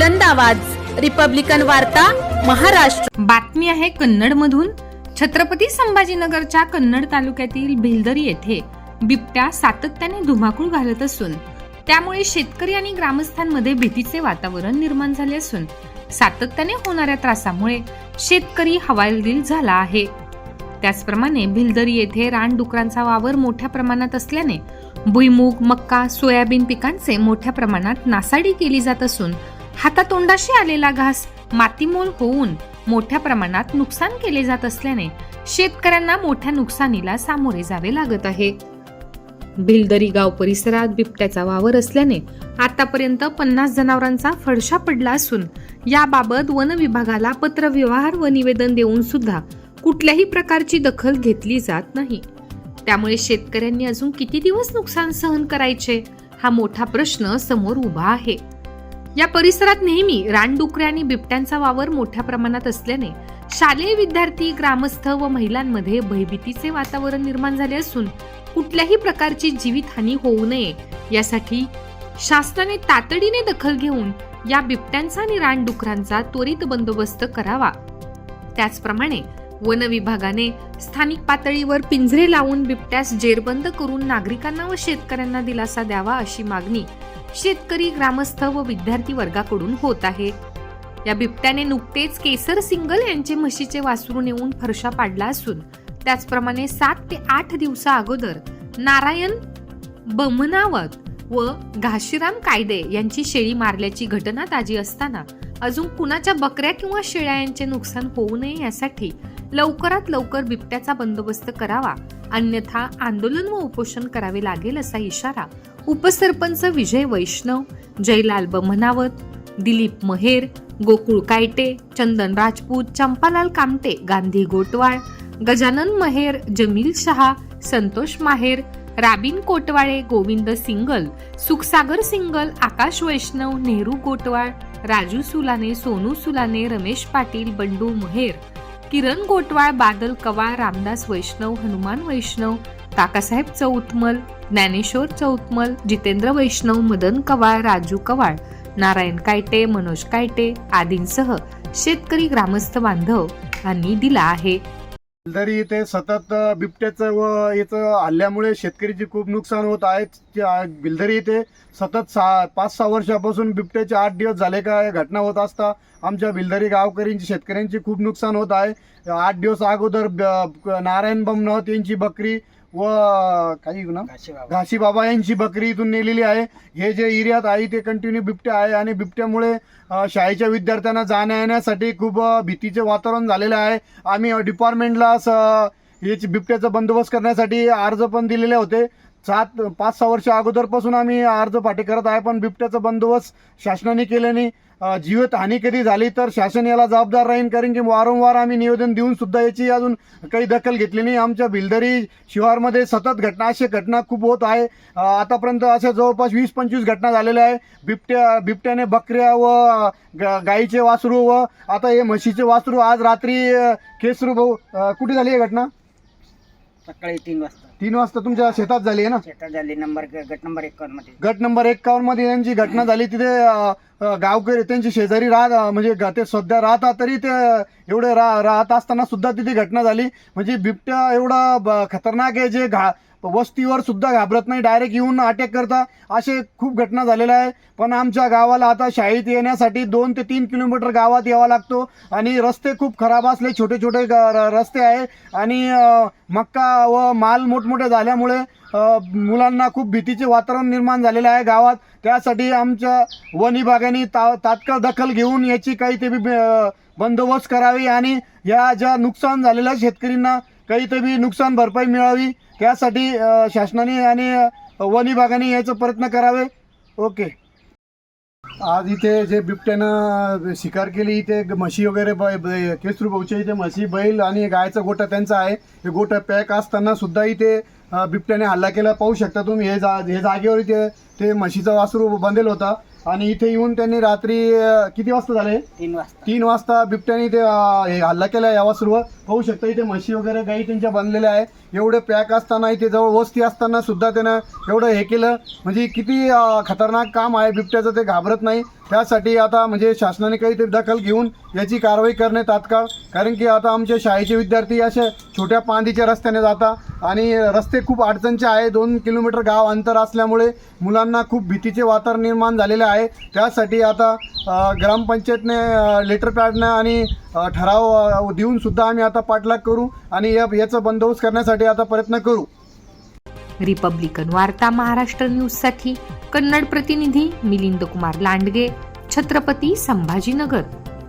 बुलंद आवाज. रिपब्लिकन वार्ता महाराष्ट्र. बातमी आहे कन्नड मधून छत्रपती संभाजीनगरच्या कन्नड तालुक्यातील भिलदरी येथे बिबट्या सातत्याने धुमाकूळ घालत असून त्यामुळे शेतकरी आणि ग्रामस्थांमध्ये भीतीचे वातावरण निर्माण झाले असून सातत्याने होणाऱ्या त्रासामुळे शेतकरी हवालदिल झाला आहे. त्याचप्रमाणे भिलदरी येथे रानडुकरांचा वावर मोठ्या प्रमाणात असल्याने भुईमूग मक्का सोयाबीन पिकांचे मोठ्या प्रमाणात नासाडी केली जात असून हातातोंडाशी आलेला घास मातीमोल होऊन मोठ्या प्रमाणात नुकसान केले जात असल्याने शेतकऱ्यांना मोठ्या नुकसानीला सामोरे जावे लागत आहे. भिलदरी गाव परिसरात बिबट्याचा वावर असल्याने आतापर्यंत पन्नास जनावरांचा फडशा पडला असून याबाबत वन विभागाला पत्रव्यवहार व निवेदन देऊन सुद्धा कुठल्याही प्रकारची दखल घेतली जात नाही. त्यामुळे शेतकऱ्यांनी अजून किती दिवस नुकसान सहन करायचे? हा मोठा प्रश्न समोर उभा आहे. या परिसरात नेहमी रानडुकरे आणि बिबट्यांचा वावर मोठ्या प्रमाणात असल्याने शालेय विद्यार्थी ग्रामस्थ व महिलांमध्ये भयभीतीचे वातावरण निर्माण झाले असून कुठल्याही प्रकारची जीवितहानी होऊ नये. यासाठी शासनाने तातडीने दखल घेऊन या बिबट्यांचा आणि रानडुकरांचा त्वरित बंदोबस्त करावा. त्याचप्रमाणे वन विभागाने स्थानिक पातळीवर पिंजरे लावून बिबट्यास जेरबंद करून नागरिकांना व शेतकऱ्यांना दिलासा द्यावा अशी मागणी शेतकरी ग्रामस्थ व विद्यार्थी वर्गाकडून होत आहे. या बिबट्याने नुकतेच केसर सिंगल यांचे म्हशीचे वासरू नेऊन फरशा पाडला असून त्याचप्रमाणे सात ते आठ दिवसा अगोदर नारायण बमनावत व घाशीराम कायदे यांची शेळी मारल्याची घटना ताजी असताना अजून कुणाच्या बकऱ्या किंवा शेळ्या यांचे नुकसान होऊ नये यासाठी लवकरात लवकर बिबट्याचा बंदोबस्त करावा अन्यथा आंदोलन व उपोषण करावे लागेल असा इशारा उपसरपंच विजय वैष्णव जयलाल बमनावत दिलीप महेर गोकुळ कायटे चंदन राजपूत चंपालाल कामटे गांधी गोटवाळ गजानन महेर जमील शहा संतोष माहेर राबिन कोटवाळे गोविंद सिंगल सुखसागर सिंगल आकाश वैष्णव नेहरू गोटवाळ राजू सुलाने सोनू सुलाने रमेश पाटील बंडू महेर किरण गोटवाळ बादल कवाळ रामदास वैष्णव हनुमान वैष्णव काकासाहेब चौतमल ज्ञानेश्वर चौतमल जितेंद्र वैष्णव मदन कवाळ राजू कवाळ नारायण कायटे मनोज कायटे आदींसह शेतकरी ग्रामस्थ बांधव यांनी दिला आहे. जरी इथे सतत बिबट्याचं व याचं हल्ल्यामुळे शेतकरीचे खूप नुकसान होत आहे. बिलदरी इथे सतत सहा पाच सहा वर्षापासून बिबट्याचे आठ दिवस झाले का घटना होत असता आमच्या बिलदरी गावकऱ्यांची शेतकऱ्यांची खूप नुकसान होत आहे. आठ दिवस अगोदर ब- नारायण बमनाथ यांची बकरी व काही ना घाशी बाबा. यांची बकरी इथून नेलेली आहे. हे जे एरियात आहे ते कंटिन्यू बिबट्या आहे आणि बिबट्यामुळे शाळेच्या विद्यार्थ्यांना जाण्या येण्यासाठी खूप भीतीचे वातावरण झालेलं आहे. आम्ही डिपार्टमेंटला स- याची बिबट्याचा बंदोबस्त करण्यासाठी अर्ज पण दिलेले होते. सात पाच सहा वर्ष अगोदरपासून आम्ही अर्ज पाठी करत आहे पण बिबट्याचा बंदोबस्त शासनाने केल्याने जीवित हानी कधी झाली तर शासन याला जबाबदार राहील कारण की वारंवार आम्ही निवेदन देऊन सुद्धा याची अजून काही दखल घेतली नाही. आमच्या भिलदरी शिवारमध्ये सतत घटना अशा घटना खूप होत आहे. आतापर्यंत अशा जवळपास वीस पंचवीस घटना झालेल्या आहे. बिबट्या बिबट्याने बकऱ्या व ग- गाईचे वासरू व आता हे म्हशीचे वासरू आज रात्री केसरू भाऊ कुठे झाली आहे घटना? सकाळी तीन वाजता. तीन वाजता तुमच्या शेतात झाली आहे ना? शेतात झाली नंबर गट नंबर एकावन्नमध्ये. गट नंबर एक्कावन्नमध्ये त्यांची घटना झाली तिथे अ, अ, गावकरी त्यांची शेजारी राहत म्हणजे ग- ते सध्या राहतात तरी ते एवढे रा राहत असताना सुद्धा तिथे घटना झाली. म्हणजे बिबट्या एवढा ब- खतरनाक आहे जे घा वस्तीवर सुद्धा घाबरत नाही डायरेक्ट येऊन अटॅक करता असे खूप घटना झालेल्या आहे पण आमच्या गावाला आता शाळेत येण्यासाठी दोन ते तीन किलोमीटर गावात यावा लागतो आणि रस्ते खूप खराब असले छोटे छोटे ग- र- रस्ते आहे. आणि अ, मक्का व माल मोठे झाल्यामुळे मुलांना खूप भीतीचे वातावरण निर्माण झालेले आहे गावात. त्यासाठी आमच्या वन विभागाने ता तात्काळ दखल घेऊन याची काही ते बंदोबस्त करावी आणि या ज्या नुकसान झालेल्या शेतकऱ्यांना काहीतरी नुकसान भरपाई मिळावी त्यासाठी शासनाने आणि वन विभागाने याचा प्रयत्न करावे. ओके. आज इथे जे बिबट्यानं शिकार केली इथे म्हशी वगैरे ब- केसरू भाऊच्या इथे म्हशी बैल आणि गायचा गोटा त्यांचा आहे. हे गोटा पॅक असताना सुद्धा इथे बिबट्याने हल्ला केला. पाहू शकता तुम्ही हे जा हे जागेवर इथे ते म्हशीचा वासरू बांधेल होता. आणि इथे येऊन त्यांनी रात्री अं, किती वाजता झाले? तीन वाजता. तीन वाजता बिबट्याने ते अं, हे हल्ला केला या वासरूवर पाहू शकता इथे म्हशी वगैरे गाई त्यांच्या बनलेल्या आहे. एवढे पॅक असताना इथे जवळ वस्ती असताना सुद्धा त्यानं एवढं हे केलं. म्हणजे किती अं, खतरनाक काम आहे बिबट्याचं ते घाबरत नाही. त्यासाठी आता म्हणजे शासनाने काहीतरी दखल घेऊन याची कारवाई करणे तात्काळ. कारण की आता आमचे शाळेचे विद्यार्थी असे छोट्या पांदीच्या रस्त्याने जाता आणि रस्ते खूप अडचणचे आहे. दोन किलोमीटर गाव अंतर असल्यामुळे मुलांना खूप भीतीचे वातावरण निर्माण झालेले आहे. त्यासाठी आता ग्रामपंचायतने लेटर पॅडनं आणि ठराव देऊनसुद्धा देऊन सुद्धा आम्ही आता पाठलाग करू आणि या याचा बंदोबस्त करण्यासाठी आता प्रयत्न करू. रिपब्लिकन वार्ता महाराष्ट्र न्यूजसाठी कन्नड प्रतिनिधी मिलिंद कुमार लांडगे छत्रपती संभाजीनगर.